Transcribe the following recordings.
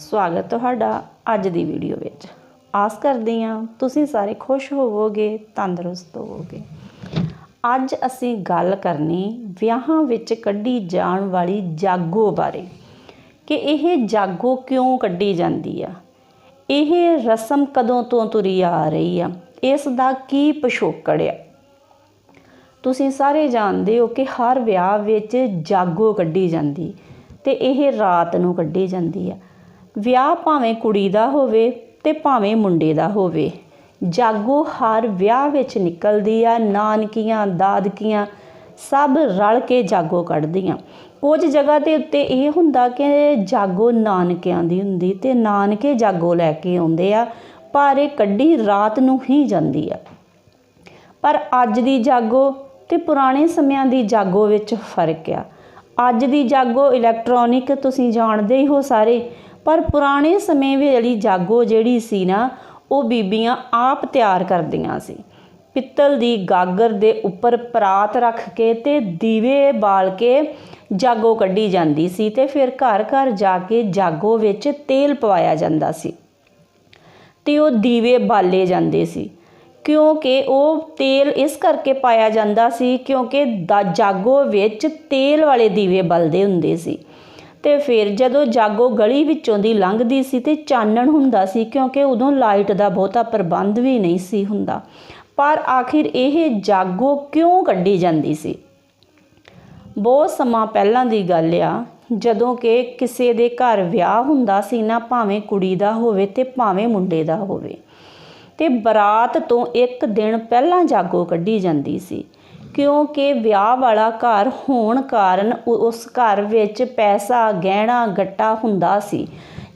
ਸਵਾਗਤ ਤੁਹਾਡਾ ਅੱਜ ਦੀ ਵੀਡੀਓ ਵਿੱਚ। ਆਸ ਕਰਦੀ ਹਾਂ ਤੁਸੀਂ ਸਾਰੇ ਖੁਸ਼ ਹੋਵੋਗੇ, ਤੰਦਰੁਸਤ ਹੋਵੋਗੇ। ਅੱਜ ਅਸੀਂ ਗੱਲ ਕਰਨੀ ਵਿਆਹਾਂ ਵਿੱਚ ਕੱਢੀ ਜਾਣ ਵਾਲੀ ਜਾਗੋ ਬਾਰੇ। ਕਿ ਇਹ ਜਾਗੋ ਕਿਉਂ ਕੱਢੀ ਜਾਂਦੀ ਆ? ਇਹ ਰਸਮ ਕਦੋਂ ਤੋਂ ਤੁਰੀ ਆ ਰਹੀ ਆ? ਇਸ ਦਾ ਕੀ ਪਿਛੋਕੜ ਆ? ਤੁਸੀਂ ਸਾਰੇ ਜਾਣਦੇ ਹੋ ਕਿ ਹਰ ਵਿਆਹ ਵਿੱਚ ਜਾਗੋ ਕੱਢੀ ਜਾਂਦੀ ਤੇ ਇਹ ਰਾਤ ਨੂੰ ਕੱਢੀ ਜਾਂਦੀ ਆ। ਵਿਆਹ ਭਾਵੇਂ ਕੁੜੀ ਦਾ ਹੋਵੇ ਤੇ ਭਾਵੇਂ ਮੁੰਡੇ ਦਾ ਹੋਵੇ। ਜਾਗੋ ਹਰ ਵਿਆਹ ਵਿੱਚ ਨਿਕਲਦੀ ਆ ਨਾਨਕੀਆਂ, ਦਾਦਕੀਆਂ ਸਭ ਰਲ ਕੇ ਜਾਗੋ ਕੱਢਦੀਆਂ। ਕੁਝ ਜਗ੍ਹਾ ਦੇ ਉੱਤੇ ਇਹ ਹੁੰਦਾ ਕਿ ਜਾਗੋ ਨਾਨਕਿਆਂ ਦੀ ਹੁੰਦੀ ਤੇ ਨਾਨਕੇ ਜਾਗੋ ਲੈ ਕੇ ਆਉਂਦੇ ਆ ਪਰ ਇਹ ਕੱਢੀ ਰਾਤ ਨੂੰ ਹੀ ਜਾਂਦੀ ਆ। ਪਰ ਅੱਜ ਦੀ ਜਾਗੋ ਤੇ ਪੁਰਾਣੇ ਸਮਿਆਂ ਦੀ ਜਾਗੋ ਵਿੱਚ ਫ਼ਰਕ ਆ। ਅੱਜ ਦੀ ਜਾਗੋ ਇਲੈਕਟ੍ਰੋਨਿਕ ਤੁਸੀਂ ਜਾਣਦੇ ਹੀ ਹੋ ਸਾਰੇ ਪਰ ਪੁਰਾਣੇ ਸਮੇਂ ਵੇਲੀ ਜਾਗੋ ਜਿਹੜੀ ਸੀ ਨਾ, ਉਹ ਬੀਬੀਆਂ ਆਪ ਤਿਆਰ ਕਰਦੀਆਂ ਸੀ। ਪਿੱਤਲ ਦੀ ਗਾਗਰ ਦੇ ਉੱਪਰ ਪਰਾਤ ਰੱਖ ਕੇ ਤੇ ਦੀਵੇ ਬਾਲ ਕੇ ਜਾਗੋ ਕੱਢੀ ਜਾਂਦੀ ਸੀ ਤੇ ਫਿਰ ਘਰ ਘਰ ਜਾ ਕੇ ਜਾਗੋ ਵਿੱਚ ਤੇਲ ਪਵਾਇਆ ਜਾਂਦਾ ਸੀ। ਤੇ ਉਹ ਦੀਵੇ ਬਾਲੇ ਜਾਂਦੇ ਸੀ। ਕਿਉਂਕਿ ਉਹ ਤੇਲ ਇਸ ਕਰਕੇ ਪਾਇਆ ਜਾਂਦਾ ਸੀ ਕਿਉਂਕਿ ਦਾ, ਜਾਗੋ ਵਿੱਚ ਤੇਲ ਵਾਲੇ ਦੀਵੇ ਬਲਦੇ ਹੁੰਦੇ ਸੀ। ਤੇ ਫਿਰ ਜਦੋਂ ਜਾਗੋ ਗਲੀ ਵਿੱਚੋਂ ਦੀ ਲੰਘਦੀ ਸੀ ਤੇ ਚਾਨਣ ਹੁੰਦਾ ਸੀ, ਕਿਉਂਕਿ ਉਦੋਂ ਲਾਈਟ ਦਾ ਬਹੁਤਾ ਪ੍ਰਬੰਧ ਵੀ ਨਹੀਂ ਸੀ ਹੁੰਦਾ। ਪਰ ਆਖਿਰ ਇਹ ਜਾਗੋ ਕਿਉਂ ਕੱਢੀ ਜਾਂਦੀ ਸੀ? ਬਹੁਤ ਸਮਾਂ ਪਹਿਲਾਂ ਦੀ ਗੱਲ ਆ। ਜਦੋਂ ਕਿ ਕਿਸੇ ਦੇ ਘਰ ਵਿਆਹ ਹੁੰਦਾ ਸੀ ਨਾ, ਭਾਵੇਂ ਕੁੜੀ ਦਾ ਹੋਵੇ ਤੇ ਭਾਵੇਂ ਮੁੰਡੇ ਦਾ ਹੋਵੇ। ਤੇ ਬਰਾਤ ਤੋਂ ਇੱਕ ਦਿਨ ਪਹਿਲਾਂ ਜਾਗੋ ਕੱਢੀ ਜਾਂਦੀ ਸੀ। ਕਿਉਂਕਿ ਵਿਆਹ ਵਾਲਾ ਘਰ ਹੋਣ ਕਾਰਨ ਉਸ ਘਰ ਵਿੱਚ ਪੈਸਾ ਗਹਿਣਾ ਗੱਟਾ ਹੁੰਦਾ ਸੀ।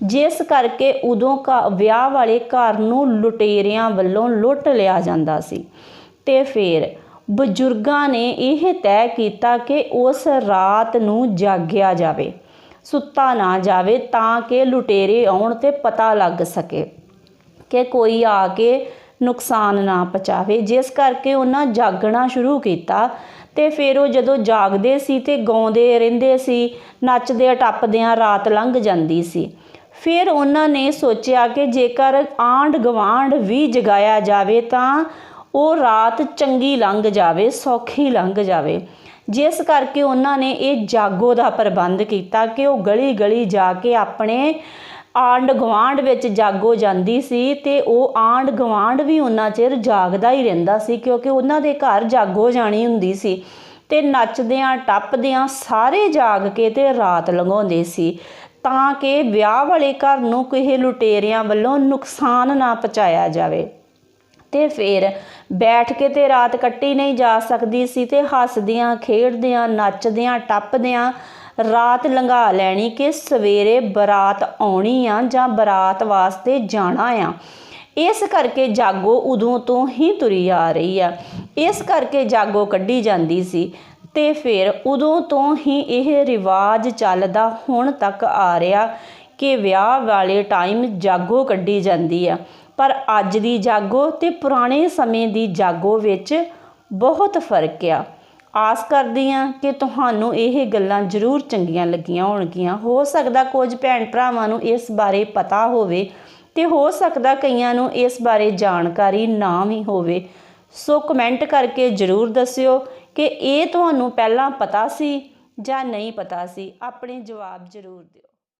ਜਿਸ ਕਰਕੇ ਉਦੋਂ ਘ- ਵਿਆਹ ਵਾਲੇ ਘਰ ਨੂੰ ਲੁਟੇਰਿਆਂ ਵੱਲੋਂ ਲੁੱਟ ਲਿਆ ਜਾਂਦਾ ਸੀ। ਤੇ ਫਿਰ ਬਜ਼ੁਰਗਾਂ ਨੇ ਇਹ ਤੈਅ ਕੀਤਾ ਕਿ ਉਸ ਰਾਤ ਨੂੰ ਜਾਗਿਆ ਜਾਵੇ, ਸੁੱਤਾ ਨਾ ਜਾਵੇ ਤਾਂ ਕਿ ਲੁਟੇਰੇ ਆਉਣ ਤੇ ਪਤਾ ਲੱਗ ਸਕੇ ਕਿ ਕੋਈ ਆ ਕੇ ਨੁਕਸਾਨ ਨਾ ਪਹੁੰਚਾਵੇ। ਜਿਸ ਕਰਕੇ ਉਹਨਾਂ ਜਾਗਣਾ ਸ਼ੁਰੂ ਕੀਤਾ ਤੇ ਫਿਰ ਉਹ ਜਦੋਂ ਜਾਗਦੇ ਸੀ ਤੇ ਗਾਉਂਦੇ ਰਹਿੰਦੇ ਸੀ, ਨੱਚਦੇ ਟੱਪਦਿਆਂ ਰਾਤ ਲੰਘ ਜਾਂਦੀ ਸੀ। ਫਿਰ ਉਹਨਾਂ ਨੇ ਸੋਚਿਆ ਕਿ ਜੇਕਰ ਆਂਢ ਗਵਾਂਢ ਵੀ ਜਗਾਇਆ ਜਾਵੇ ਤਾਂ ਉਹ ਰਾਤ ਚੰਗੀ ਲੰਘ ਜਾਵੇ, ਸੌਖੀ ਲੰਘ ਜਾਵੇ। ਜਿਸ ਕਰਕੇ ਉਹਨਾਂ ਨੇ ਇਹ ਜਾਗੋ ਦਾ ਪ੍ਰਬੰਧ ਕੀਤਾ ਕਿ ਉਹ ਗਲੀ ਗਲੀ ਜਾ ਕੇ ਆਪਣੇ ਆਂਢ ਗਵਾਂਢ ਵਿੱਚ ਜਾਗੋ ਜਾਂਦੀ ਸੀ ਤੇ ਉਹ ਆਂਢ ਗਵਾਂਢ ਵੀ ਉਹਨਾਂ ਚਿਰ ਜਾਗਦਾ ਹੀ ਰਹਿੰਦਾ ਸੀ ਕਿਉਂਕਿ ਉਹਨਾਂ ਦੇ ਘਰ ਜਾਗੋ ਜਾਣੀ ਹੁੰਦੀ ਸੀ। ਤੇ ਨੱਚਦਿਆਂ, ਟੱਪਦਿਆਂ ਸਾਰੇ ਜਾਗ ਕੇ ਤੇ ਰਾਤ ਲੰਘਾਉਂਦੇ ਸੀ। ਤਾਂ ਕਿ ਵਿਆਹ ਵਾਲੇ ਘਰ ਨੂੰ ਕਿਸੇ ਲੁਟੇਰਿਆਂ ਵੱਲੋਂ ਨੁਕਸਾਨ ਨਾ ਪਹੁੰਚਾਇਆ ਜਾਵੇ। ਤੇ ਫਿਰ ਬੈਠ ਕੇ ਤੇ ਰਾਤ ਕੱਟੀ ਨਹੀਂ ਜਾ ਸਕਦੀ ਸੀ ਤੇ ਹੱਸਦਿਆਂ, ਖੇਡਦਿਆਂ, ਨੱਚਦਿਆਂ, ਟੱਪਦਿਆਂ ਰਾਤ ਲੰਘਾ ਲੈਣੀ ਕਿ ਸਵੇਰੇ ਬਰਾਤ ਆਉਣੀ ਆ ਜਾਂ ਬਰਾਤ ਵਾਸਤੇ ਜਾਣਾ ਆ। ਇਸ ਕਰਕੇ ਜਾਗੋ ਉਦੋਂ ਤੋਂ ਹੀ ਤੁਰੀ ਆ ਰਹੀ ਆ। ਇਸ ਕਰਕੇ ਜਾਗੋ ਕੱਢੀ ਜਾਂਦੀ ਸੀ ਤੇ ਫਿਰ ਉਦੋਂ ਤੋਂ ਹੀ ਇਹ ਰਿਵਾਜ ਚੱਲਦਾ ਹੁਣ ਤੱਕ ਆ ਰਿਹਾ ਕਿ ਵਿਆਹ ਵਾਲੇ ਟਾਈਮ ਜਾਗੋ ਕੱਢੀ ਜਾਂਦੀ ਆ। ਪਰ ਅੱਜ ਦੀ ਜਾਗੋ ਤੇ ਪੁਰਾਣੇ ਸਮੇਂ ਦੀ ਜਾਗੋ ਵਿੱਚ ਬਹੁਤ ਫ਼ਰਕ ਆ। ਆਸ ਕਰਦੀ ਹਾਂ ਕਿ ਤੁਹਾਨੂੰ ਇਹ ਗੱਲਾਂ ਜ਼ਰੂਰ ਚੰਗੀਆਂ ਲੱਗੀਆਂ ਹੋਣਗੀਆਂ। ਹੋ ਸਕਦਾ ਕੁਝ ਭੈਣ ਭਰਾਵਾਂ ਨੂੰ ਇਸ ਬਾਰੇ ਪਤਾ ਹੋਵੇ ਤੇ ਹੋ ਸਕਦਾ ਕਈਆਂ ਨੂੰ ਇਸ ਬਾਰੇ ਜਾਣਕਾਰੀ ਨਾ ਵੀ ਹੋਵੇ। ਸੋ ਕਮੈਂਟ ਕਰਕੇ ਜ਼ਰੂਰ ਦੱਸਿਓ ਕਿ ਇਹ ਤੁਹਾਨੂੰ ਪਹਿਲਾਂ ਪਤਾ ਸੀ ਜਾਂ ਨਹੀਂ ਪਤਾ ਸੀ। ਆਪਣੇ ਜਵਾਬ ਜ਼ਰੂਰ ਦਿਓ।